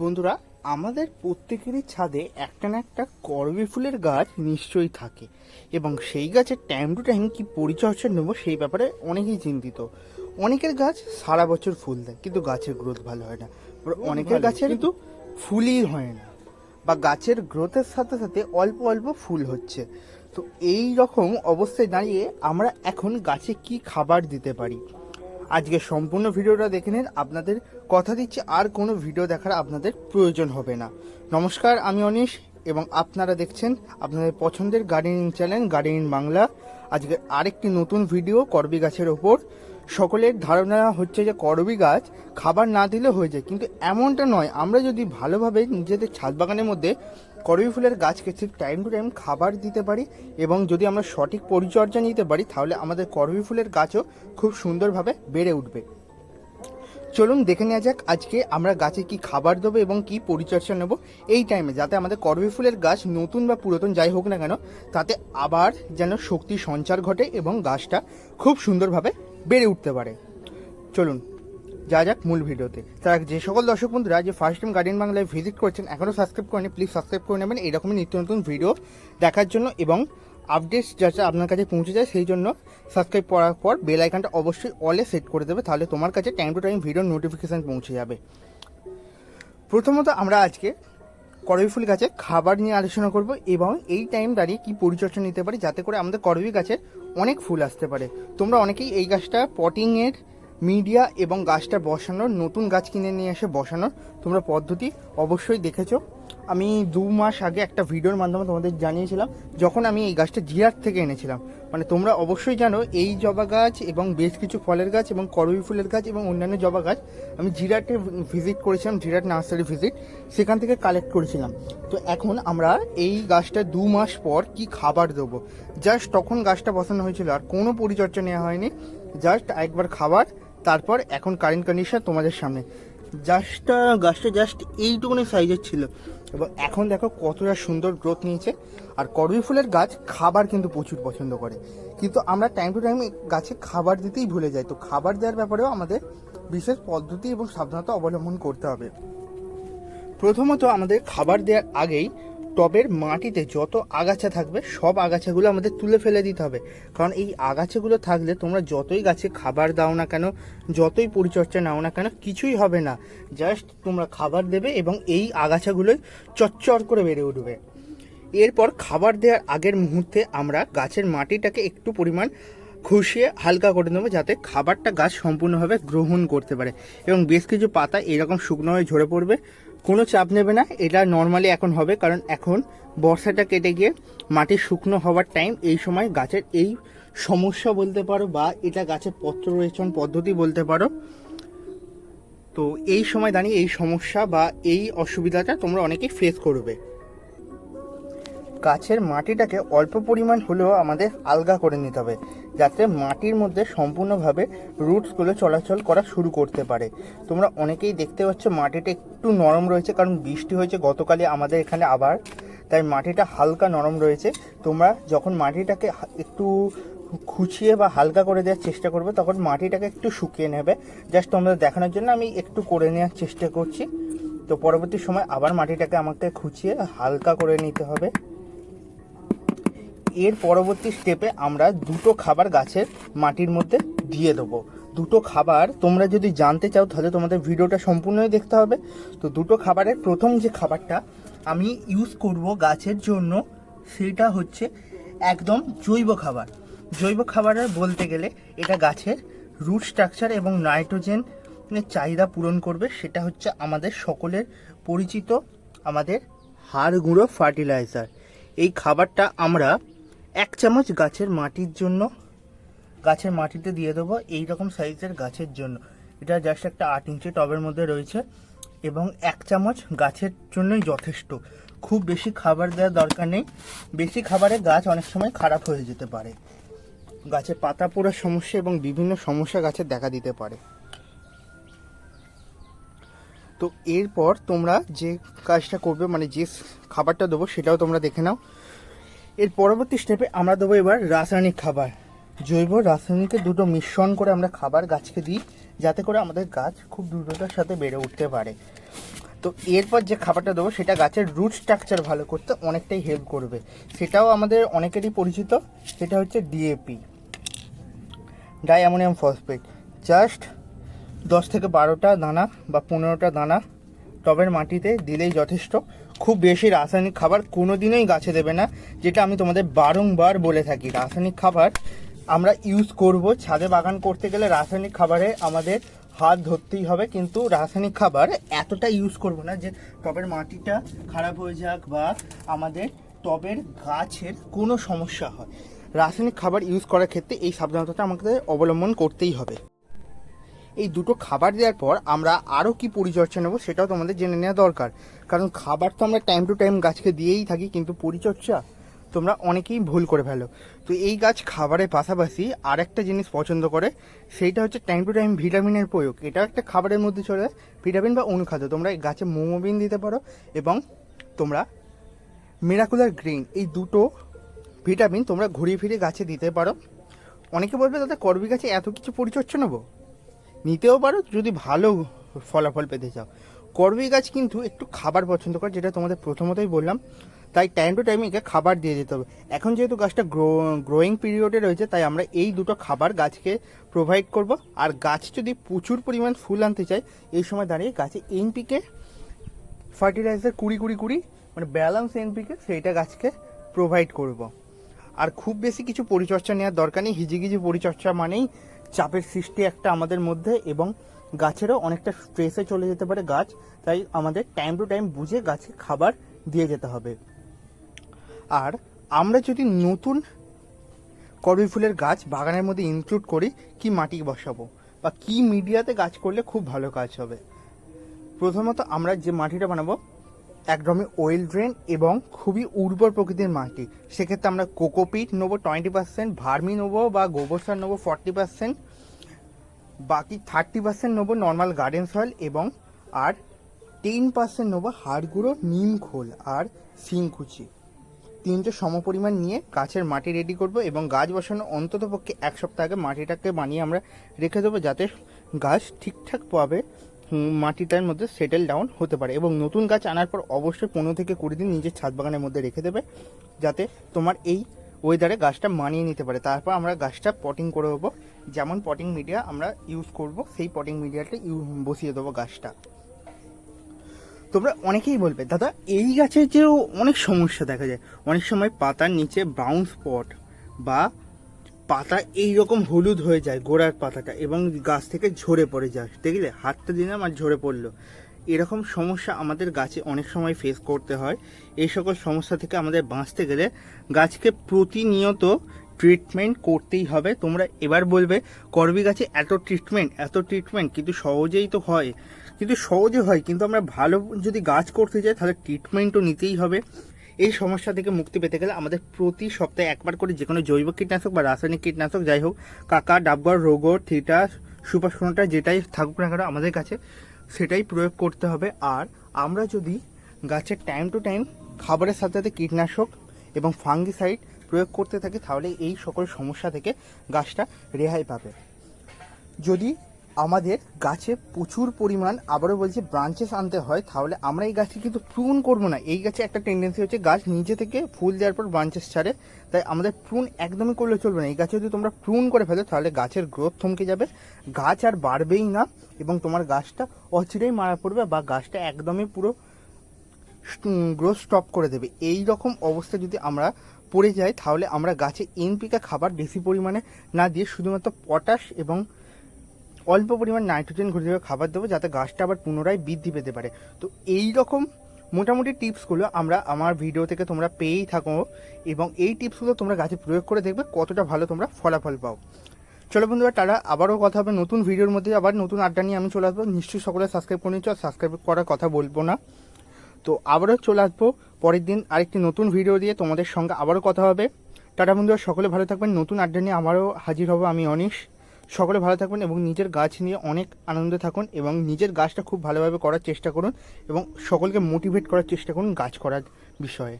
বন্ধুরা আমাদের প্রত্যেকেরই ছাদে একটা না একটা করবি ফুলের গাছ নিশ্চয়ই থাকে। এবং সেই গাছের টাইম টু টাইম কি পরিচর্যা নেব সেই ব্যাপারে অনেকেই চিন্তিত। অনেকের গাছ সারা বছর ফুল দেয় কিন্তু গাছের গ্রোথ ভালো হয় না। অনেকের গাছের কিন্তু ফুলই হয় না। বা গাছের গ্রোথের সাথে সাথে অল্প অল্প ফুল হচ্ছে। তো এই রকম অবস্থায় দাঁড়িয়ে আমরা এখন গাছে কি খাবার দিতে পারি? আজকে সম্পূর্ণ ভিডিওটা দেখে নিন। আপনাদের কথা দিচ্ছি, আর কোনো ভিডিও দেখার আপনাদের প্রয়োজন হবে না। নমস্কার, আমি অনিশ, এবং আপনারা দেখছেন আপনাদের পছন্দের গার্ডেনিং চ্যানেল, গার্ডেনিং বাংলা। আজকে আরেকটি নতুন ভিডিও, করবি গাছের ওপর। সকলের ধারণা হচ্ছে যে করবি গাছ খাবার না দিলে হয়ে যায়। কিন্তু এমনটা নয়, আমরা যদি ভালোভাবে নিজেদের ছাদ বাগানের মধ্যে করবি ফুলের গাছকে ঠিক টাইম টু টাইম খাবার দিতে পারি এবং যদি আমরা সঠিক পরিচর্যা নিতে পারি, তাহলে আমাদের করবি ফুলের গাছও খুব সুন্দরভাবে বেড়ে উঠবে। চলুন দেখে নেওয়া যাক আজকে আমরা গাছে কি খাবার দেবো এবং কি পরিচর্যা নেব এই টাইমে যাতে আমাদের করবি ফুলের গাছ নতুন বা পুরাতন যাই হোক না কেন, তাতে আবার যেন শক্তি সঞ্চার ঘটে এবং গাছটা খুব সুন্দরভাবে বেড়ে উঠতে পারে। চলুন যা যাক মূল ভিডিওতে। তারা যে সকল দর্শক বন্ধুরা যে ফার্স্ট টাইম গার্ডেন বাংলায় ভিজিট করছেন এখনও সাবস্ক্রাইব করেনি প্লিজ সাবস্ক্রাইব করে নেবেন। এরকমই নিত্য নতুন ভিডিও দেখার জন্য এবং আপডেটস যাতে আপনার কাছে পৌঁছে যায়, সেই জন্য সাবস্ক্রাইব করার পর বেল আইকনটা অবশ্যই অলে সেট করে দেবে, তাহলে তোমার কাছে time to time video notification পৌঁছে যাবে। প্রথমত আমরা আজকে করবি ফুল গাছে খাবার নিয়ে আলোচনা করব এবং এই টাইম দাঁড়িয়ে কী পরিচর্যা নিতে পারি, যাতে করে আমাদের করবি গাছে অনেক ফুল আসতে পারে। তোমরা অনেকেই এই গাছটা পটিংয়ের মিডিয়া এবং গাছটা বসানোর, নতুন গাছ কিনে নিয়ে এসে বসানোর তোমরা পদ্ধতি অবশ্যই দেখেছ। আমি দু মাস আগে একটা ভিডিওর মাধ্যমে তোমাদের জানিয়েছিলাম, যখন আমি এই গাছটা জিরাট থেকে এনেছিলাম। মানে তোমরা অবশ্যই জানো, এই জবা গাছ এবং বেশ কিছু ফলের গাছ এবং করবি ফুলের গাছ এবং অন্যান্য জবা গাছ আমি জিরাটে ভিজিট করেছিলাম জিরাট নার্সারি ভিজিট সেখান থেকে কালেক্ট করেছিলাম। তো এখন আমরা এই গাছটা দু মাস পর কি খাবার দেবো? জাস্ট তখন গাছটা বসানো হয়েছিল, আর কোনো পরিচর্যা নেওয়া হয়নি। জাস্ট একবার খাবার, তারপর এখন কারেন্ট কন্ডিশন তোমাদের সামনে। জাস্টটা গাছটা জাস্ট এইটুকুনি সাইজের ছিল। এবং এখন দেখো কতটা সুন্দর গ্রোথ নিয়েছে। আর করবি ফুলের গাছ খাবার কিন্তু প্রচুর পছন্দ করে। কিন্তু আমরা টাইম টু টাইম গাছে খাবার দিতেই ভুলে যাই। তো খাবার দেওয়ার ব্যাপারেও আমাদের বিশেষ পদ্ধতি এবং সাবধানতা অবলম্বন করতে হবে। প্রথমত আমাদের খাবার দেওয়ার আগেই টবের মাটিতে যত আগাছা থাকবে, সব আগাছাগুলো আমাদের তুলে ফেলে দিতে হবে। কারণ এই আগাছাগুলো থাকলে তোমরা যতই গাছে খাবার দাও না কেন, যতই পরিচর্যা নাও না কেন, কিছুই হবে না। জাস্ট তোমরা খাবার দেবে এবং এই আগাছাগুলোই চচ্চর করে বেড়ে উঠবে। এরপর খাবার দেওয়ার আগের মুহূর্তে আমরা গাছের মাটিটাকে একটু পরিমাণ খুশিয়ে হালকা করে নেব, যাতে খাবারটা গাছ সম্পূর্ণভাবে গ্রহণ করতে পারে। এবং বেশ কিছু পাতা এরকম শুকনো হয়ে ঝরে পড়বে। কোনো চাপ নেবে না, এটা নর্মালি এখন হবে, কারণ এখন বর্ষাটা কেটে গিয়ে মাটি শুকনো হওয়ার টাইম এই সময় গাছের এই সমস্যা বলতে পারো বা এটা গাছের পত্র রয়েছন পদ্ধতি বলতে পারো। তো এই সময় দাঁড়িয়ে এই সমস্যা বা এই অসুবিধাটা তোমরা অনেকেই ফেস করবে। গাছের মাটিটাকে অল্প পরিমাণ হলেও আমাদের আলগা করে নিতে হবে, যাতে মাটির মধ্যে সম্পূর্ণভাবে রুটসগুলো চলাচল করা শুরু করতে পারে। তোমরা অনেকেই দেখতে পাচ্ছ মাটিটা একটু নরম রয়েছে, কারণ বৃষ্টি হয়েছে গতকালে আমাদের এখানে আবার, তাই মাটিটা হালকা নরম রয়েছে। তোমরা যখন মাটিটাকে একটু খুঁচিয়ে বা হালকা করে দেওয়ার চেষ্টা করবে, তখন মাটিটাকে একটু শুকিয়ে নেবে। জাস্ট তোমাদের দেখানোর জন্য আমি একটু করে নেওয়ার চেষ্টা করছি। তো পরবর্তী সময় আবার মাটিটাকে আমাকে খুঁচিয়ে হালকা করে নিতে হবে। এর পরবর্তী স্টেপে আমরা দুটো খাবার গাছের মাটির মধ্যে দিয়ে দেবো। দুটো খাবার তোমরা যদি জানতে চাও, তাহলে তোমাদের ভিডিওটা সম্পূর্ণই দেখতে হবে। তো দুটো খাবারের প্রথম যে খাবারটা আমি ইউজ করব গাছের জন্য, সেটা হচ্ছে একদম জৈব খাবার। জৈব খাবারের বলতে গেলে এটা গাছের রুট স্ট্রাকচার এবং নাইট্রোজেন চাহিদা পূরণ করবে। সেটা হচ্ছে আমাদের সকলের পরিচিত আমাদের হাড় গুঁড়ো ফার্টিলাইজার এই খাবারটা আমরা এক চামচ গাছের মাটির জন্য, গাছের মাটিতে দিয়ে দেবো এই রকম সাইজের গাছের জন্য। এটা জাস্ট একটা আট ইঞ্চি টবের মধ্যে রয়েছে এবং এক চামচ গাছের জন্যই যথেষ্ট। খুব বেশি খাবার দেওয়ার দরকার নেই। বেশি খাবারে গাছ অনেক সময় খারাপ হয়ে যেতে পারে। গাছে পাতা পোড়ার সমস্যা এবং বিভিন্ন সমস্যা গাছের দেখা দিতে পারে। তো এরপর তোমরা যে কাজটা করবে মানে যে খাবারটা দেবো সেটাও তোমরা দেখে নাও। এর পরবর্তী স্টেপে আমরা দেবো এবার রাসায়নিক খাবার। জৈব রাসায়নিকের দুটো মিশ্রণ করে আমরা খাবার গাছকে দিই, যাতে করে আমাদের গাছ খুব দ্রুততার সাথে বেড়ে উঠতে পারে। তো এরপর যে খাবারটা দেবো, সেটা গাছের রুট স্ট্রাকচার ভালো করতে অনেকটাই হেল্প করবে। সেটাও আমাদের অনেকেরই পরিচিত, সেটা হচ্ছে DAP di ammonium phosphate just দশ থেকে বারোটা দানা বা পনেরোটা দানা টবের মাটিতে দিলেই যথেষ্ট। খুব বেশি রাসায়নিক খাবার কোনো দিনই গাছে দেবে না, যেটা আমি তোমাদের বারংবার বলে থাকি। রাসায়নিক খাবার আমরা ইউজ করব। ছাদে বাগান করতে গেলে রাসায়নিক খাবারে আমাদের হাত ধরতেই হবে, কিন্তু রাসায়নিক খাবার এতটা ইউজ করব না যে টবের মাটিটা খারাপ হয়ে যাক বা আমাদের টবের গাছের কোনো সমস্যা হয়। রাসায়নিক খাবার ইউজ করার ক্ষেত্রে এই সাবধানতাটা আমাদের অবলম্বন করতেই হবে। এই দুটো খাবার দেওয়ার পর আমরা আরও কি পরিচর্যা নেব সেটাও তোমাদের জেনে নেওয়া দরকার। কারণ খাবার তো আমরা টাইম টু টাইম গাছকে দিয়েই থাকি, কিন্তু পরিচর্যা তোমরা অনেকেই ভুল করে ফেলো। তো এই গাছ খাবারের পাশাপাশি আর একটা জিনিস পছন্দ করে, সেইটা হচ্ছে টাইম টু টাইম ভিটামিনের প্রয়োগ। এটা একটা খাবারের মধ্যে চলে ভিটামিন বা অনুখাদ্য, তোমরা এই গাছে মোমোবিন দিতে পারো এবং তোমরা মিরাকুলার গ্রিন এই দুটো ভিটামিন তোমরা ঘুরিয়ে ফিরে গাছে দিতে পারো। অনেকে বলবে, দাদা, করবি গাছে এত কিছু পরিচর্যা নেব? নিতেও পারো, যদি ভালো ফলাফল পেতে চাও। করবি গাছ কিন্তু একটু খাবার পছন্দ করে, যেটা তোমাদের প্রথমতই বললাম। তাই টাইম টু টাইম একে খাবার দিয়ে যেতে হবে। এখন যেহেতু গাছটা গ্রো গ্রোয়িং পিরিয়ডে রয়েছে, তাই আমরা এই দুটো খাবার গাছকে প্রোভাইড করব। আর গাছ যদি প্রচুর পরিমাণ ফুল আনতে চায়, এই সময় দাঁড়িয়ে গাছে এনপিকে ফার্টিলাইজার কুড়ি কুড়ি কুড়ি মানে ব্যালেন্স এনপিকে সেইটা গাছকে প্রোভাইড করব। আর খুব বেশি কিছু পরিচর্যা নেওয়ার দরকার নেই, হিজিগিজি পরিচর্যা মানেই চাপের সৃষ্টি একটা আমাদের মধ্যে এবং গাছেরও অনেকটা স্ট্রেসে চলে যেতে পারে গাছ, তাই আমাদের টাইম টু টাইম বুঝে গাছে খাবার দিয়ে যেতে হবে। আর আমরা যদি নতুন করবি ফুলের গাছ বাগানের মধ্যে ইনক্লুড করি, কি মাটি বসাবো বা কি মিডিয়াতে গাছ করলে খুব ভালো কাজ হবে? প্রথমত আমরা যে মাটিটা বানাবো একদমই ওয়েল ড্রেন এবং খুবই উর্বর প্রকৃতির মাটি। সেক্ষেত্রে আমরা কোকোপিট নেব টোয়েন্টি পার্সেন্ট ভার্মি নেব বা গোবর সার নেব ফর্টি পার্সেন্ট বাকি থার্টি পার্সেন্ট নেব নর্মাল গার্ডেন সয়েল এবং আর টেন পার্সেন্ট নেব হাড় গুঁড়ো নিম খোল আর শিংকুচি তিনটে সমপরিমাণ নিয়ে গাছের মাটি রেডি করব এবং গাছ বসানো অন্তত পক্ষে এক সপ্তাহ আগে মাটিটাকে বানিয়ে আমরা রেখে দেবো যাতে গাছ ঠিকঠাকভাবে হুম, মাটিটার মধ্যে সেটেল ডাউন হতে পারে। এবং নতুন গাছ আনার পর অবশ্যই পনেরো থেকে কুড়ি দিন নিজের ছাদ বাগানের মধ্যে রেখে দেবে, যাতে তোমার এই ওয়েদারে গাছটা মানিয়ে নিতে পারে। তারপর আমরা গাছটা পটিং করে দেবো যেমন পটিং মিডিয়া আমরা ইউজ করব, সেই পটিং মিডিয়াটা ইউ, বসিয়ে দেবো গাছটা। তোমরা অনেকেই বলবে, দাদা, এই গাছের যেও অনেক সমস্যা দেখা যায়। অনেক সময় পাতার নিচে ব্রাউন স্পট বা পাতা এই রকম হলুদ হয়ে যায়, গোড়ার পাতাটা, এবং গাছ থেকে ঝরে পড়ে যায়। দেখলে হাতটা দিলাম আর ঝরে পড়ল। এরকম সমস্যা আমাদের গাছে অনেক সময় ফেস করতে হয়। এই সকল সমস্যা থেকে আমাদের বাঁচতে গেলে গাছকে প্রতিনিয়ত ট্রিটমেন্ট করতেই হবে। তোমরা এবার বলবে, করবি গাছে এত ট্রিটমেন্ট এত ট্রিটমেন্ট কিন্তু সহজেই তো হয়। কিন্তু সহজে হয়, কিন্তু আমরা ভালো যদি গাছ করতে চাই তাহলে ট্রিটমেন্টও নিতেই হবে। এই সমস্যা থেকে মুক্তি পেতে গেলে আমাদের প্রতি সপ্তাহে একবার করে যে কোনো জৈব কীটনাশক বা রাসায়নিক কীটনাশক, যাই হোক, কাকা ডাব্বার রোগর, থিটা, সুপার সোনাটা যেটাই থাকুক না কেন আমাদের কাছে, সেটাই প্রয়োগ করতে হবে। আর আমরা যদি গাছের টাইম টু টাইম খাবারের সাথে সাথে কীটনাশক এবং ফাঙ্গিসাইড প্রয়োগ করতে থাকি, তাহলে এই সকল সমস্যা থেকে গাছটা রেহাই পাবে। যদি আমাদের গাছে প্রচুর পরিমাণ, আবারও বলছি ব্রাঞ্চেস আনতে হয়, তাহলে আমরা এই গাছকে কিন্তু প্রুন করব না। এই গাছে একটা টেন্ডেন্সি হচ্ছে গাছ নিজে থেকে ফুল দেওয়ার পর ব্রাঞ্চেস ছাড়ে, তাই আমাদের প্রুন একদমই করলে চলবে না। এই গাছে যদি তোমরা প্রুন করে ফেলো, তাহলে গাছের গ্রোথ থমকে যাবে। গাছ আর বাড়বেই না, এবং তোমার গাছটা অচিরেই মারা পড়বে বা গাছটা একদমই পুরো গ্রোথ স্টপ করে দেবে। এই রকম অবস্থা যদি আমরা পড়ে যাই, তাহলে আমরা গাছে এনপিকা খাবার বেশি পরিমাণে না দিয়ে শুধুমাত্র পটাশ এবং অল্প পরিমাণ নাইট্রোজেন ঘটিত খাবার দেবো যাতে গাছটা আবার পুনরায় বৃদ্ধি পেতে পারে। তো এই রকম মোটামুটি টিপসগুলো আমরা আমার ভিডিও থেকে তোমরা পেয়েই থাকো এবং এই টিপসগুলো তোমরা গাছে প্রয়োগ করে দেখবে কতটা ভালো তোমরা ফলাফল পাও। চলো বন্ধুরা তারা আবারও কথা হবে নতুন ভিডিওর মধ্যে। আবার নতুন আড্ডা নিয়ে আমি চলে আসব। নিশ্চয়ই সকলে সাবস্ক্রাইব করে নিচ্ছ সাবস্ক্রাইব করার কথা বলব না। তো আবারও চলে আসব পরের দিন আরেকটি নতুন ভিডিও দিয়ে তোমাদের সঙ্গে আবারও কথা হবে। টাটা বন্ধুরা, সকলে ভালো থাকবেন। নতুন আড্ডা নিয়ে আবারও হাজির হব আমি অনিশ। সকলে ভালো থাকবেন এবং নিজের গাছ নিয়ে অনেক আনন্দে থাকুন এবং নিজের গাছটা খুব ভালোভাবে করার চেষ্টা করুন এবং সকলকে মোটিভেট করার চেষ্টা করুন গাছ করার বিষয়ে।